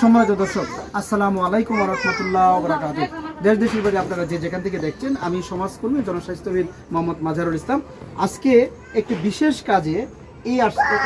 সম্মানিত দর্শক, আসসালামু আলাইকুম রহমতুল্লাহ বরাকাত দেশ দেশের বাড়ি আপনারা যে যেখান থেকে দেখছেন, আমি সমাজকর্মী, জনস্বাস্থ্যবিদ মোহাম্মদ মাজারুল ইসলাম। আজকে একটি বিশেষ কাজে এই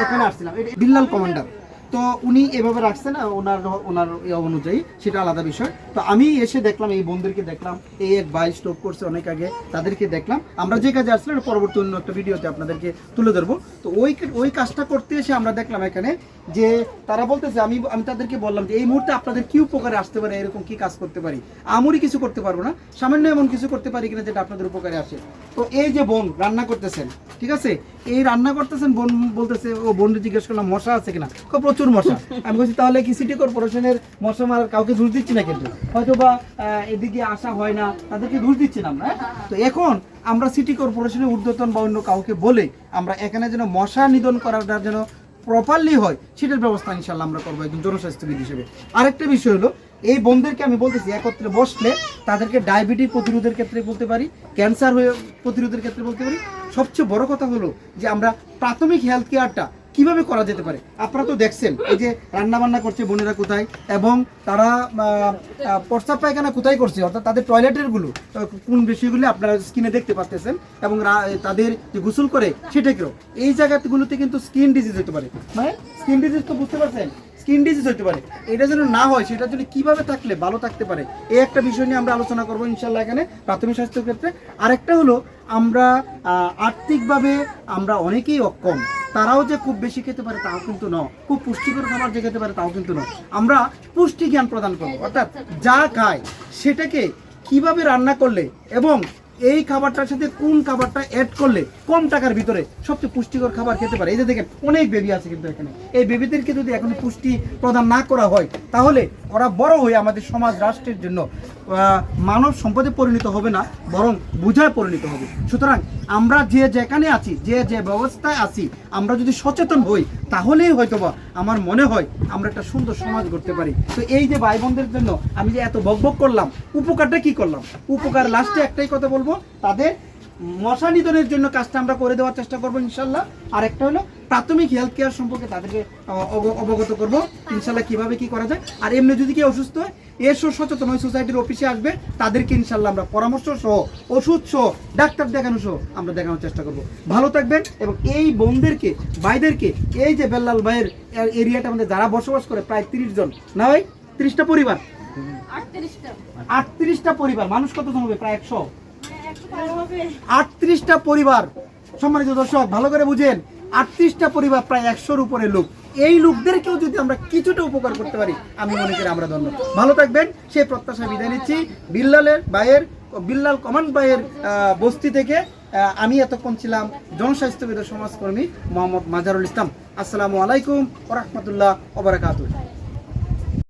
এখানে আসছিলাম বিল্লাল কমান্ডার। তো উনি এভাবে রাখছেন ওনার ওনার অনুযায়ী, সেটা আলাদা বিষয়। তো আমি এসে দেখলাম, এই বন্ধুদেরকে দেখলাম এই এক ভাই স্টপ করছে অনেক আগে, তাদেরকে দেখলাম। আমরা যে কাজে আসছিলাম পরবর্তী অন্য একটা ভিডিওতে আপনাদেরকে তুলে ধরবো। তো ওই ওই কাজটা করতে এসে আমরা দেখলাম এখানে যে তারা বলতেছে, আমি আমি তাদেরকে বললাম যে, এই মুহূর্তে আপনাদের কি উপকারে আসতে পারে, এরকম কি কাজ করতে পারি? আমরি কিছু করতে পারব না, সামান্য এমন কিছু করতে পারি কিনা, যেটা আপনাদের উপকারে আসে। তো এই যে বোন, রান্না করতেছেন ঠিক আছে? এই রান্না করতেছেন বোন বলতেছে, ও বোন জিজ্ঞেস করলাম, মশা আছে কিনা? প্রচুর মশা। আমি বলছি, তাহলে কি সিটি কর্পোরেশনের মশা মারার কাউকে দোষ দিচ্ছি না কিন্তু? হয়তো বা এদিকে আসা হয় না, তাদেরকে দোষ দিচ্ছি না আমরা হ্যাঁ? তো এখন আমরা সিটি কর্পোরেশনের ঊর্ধ্বতন বা অন্য কাউকে বলে আমরা এখানে যেন মশা নিধন করাটা যেন প্রপারলি হয়, সেটার ব্যবস্থা ইনশাল্লাহ আমরা করব একজন জনস্বাস্থ্যবিদ হিসেবে। আরেকটা বিষয় হলো এই বোনদেরকে আমি বলতেছি একত্রে বসলে তাদেরকে ডায়াবেটিস প্রতিরোধের ক্ষেত্রে বলতে পারি ক্যান্সার হয়ে প্রতিরোধের ক্ষেত্রে বলতে পারি। সবচেয়ে বড় কথা হলো যে আমরা প্রাথমিক হেলথ কেয়ারটা কীভাবে করা যেতে পারে? আপনারা তো দেখছেন এই যে রান্না বান্না করছে বোনেরা কোথায় এবং তারা আহ, পায়খানা কোথায় করছে? অর্থাৎ তাদের টয়লেটেরগুলো কোন বিষয়গুলো আপনারা স্কিনে দেখতে পাচ্ছেন এবং তাদের যে গোসল করে সেটাকেও। এই জায়গাগুলোতে কিন্তু স্কিন ডিজিজ হতে পারে। মানে স্কিন ডিজিজ তো বুঝতে পারছেন? স্কিন ডিজিজ হতে পারে। এটা যেন না হয় সেটার জন্য কীভাবে থাকলে ভালো থাকতে পারে, এই একটা বিষয় নিয়ে আমরা আলোচনা করব ইনশাল্লাহ এখানে প্রাথমিক স্বাস্থ্য ক্ষেত্রে। আরেকটা হলো, আমরা আর্থিকভাবে আমরা অনেকেই অক্ষম, তারাও যে খুব বেশি খেতে পারে তাও কিন্তু ন খুব পুষ্টিকর খাবার যে খেতে পারে তাও কিন্তু ন আমরা পুষ্টি জ্ঞান প্রদান করব, অর্থাৎ যা খায় সেটাকে কীভাবে রান্না করলে এবং এই খাবারটার সাথে কোন খাবারটা অ্যাড করলে কম টাকার ভিতরে সবচেয়ে পুষ্টিকর খাবার খেতে পারে? এই যে দেখেন, অনেক বেবি আছে কিন্তু এখানে। এই বেবিদেরকে যদি এখন পুষ্টি প্রদান না করা হয়, তাহলে ওরা বড় হয়ে আমাদের সমাজ, রাষ্ট্রের জন্য মানব সম্পদে পরিণত হবে না, বরং বুঝায় পরিণত হবে। সুতরাং আমরা যে যেখানে আছি, যে যে ব্যবস্থায় আছি, আমরা যদি সচেতন হই, তাহলেই হয়তোবা আমার মনে হয় আমরা একটা সুন্দর সমাজ গড়তে পারি। তো এই যে ভাই বোনদের জন্য আমি যে এত বকবক করলাম, উপকারটা কি করলাম? উপকার লাস্টে একটাই কথা বলব, তাদের মশা নিধনের জন্য কাজটা আমরা করে দেওয়ার চেষ্টা করব ইনশাল্লাহ। আর একটা হলো প্রাথমিক হেলথ কেয়ার সম্পর্কে তাদেরকে অব- অবগত করব ইনশাল্লাহ কীভাবে কি করা যায়। আর এমনি যদি কেউ অসুস্থ হয় এসো সচেতন ওই সোসাইটির অফিসে আসবে তাদেরকে ইনশাল্লাহ আমরা পরামর্শ সহ ওষুধ সহ ডাক্তার দেখানো সহ আমরা দেখানোর চেষ্টা করব। ভালো থাকবেন এবং এই বোনদেরকে ভাইদেরকে এই যে বেল্লাল ভাইয়ের এরিয়াটা আমাদের যারা বসবাস করে প্রায় তিরিশ জন না ভাই? তিরিশটা পরিবার? আটত্রিশটা। আটত্রিশটা পরিবার মানুষ কতজন হবে? প্রায় একশো। আটত্রিশটা পরিবার, সম্মানিত দর্শক, ভালো করে বুঝেন, আটত্রিশটা পরিবার প্রায় একশোর উপরে লোক। এই লোকদেরকেও যদি আমরা কিছুটা উপকার করতে পারি, আমি মনে করি আমরা ধন্য। ভালো থাকবেন, সেই প্রত্যাশা বিদায় নিচ্ছি। বিল্লালের ভাইয়ের, বিল্লাল কমান্ড ভাইয়ের বস্তি থেকে আমি এতক্ষণ ছিলাম জনস্বাস্থ্যবিদ সমাজকর্মী মোহাম্মদ মাজারুল ইসলাম। আসসালামু আলাইকুম ওরহমতুল্লাহ ওবরাকাতুহ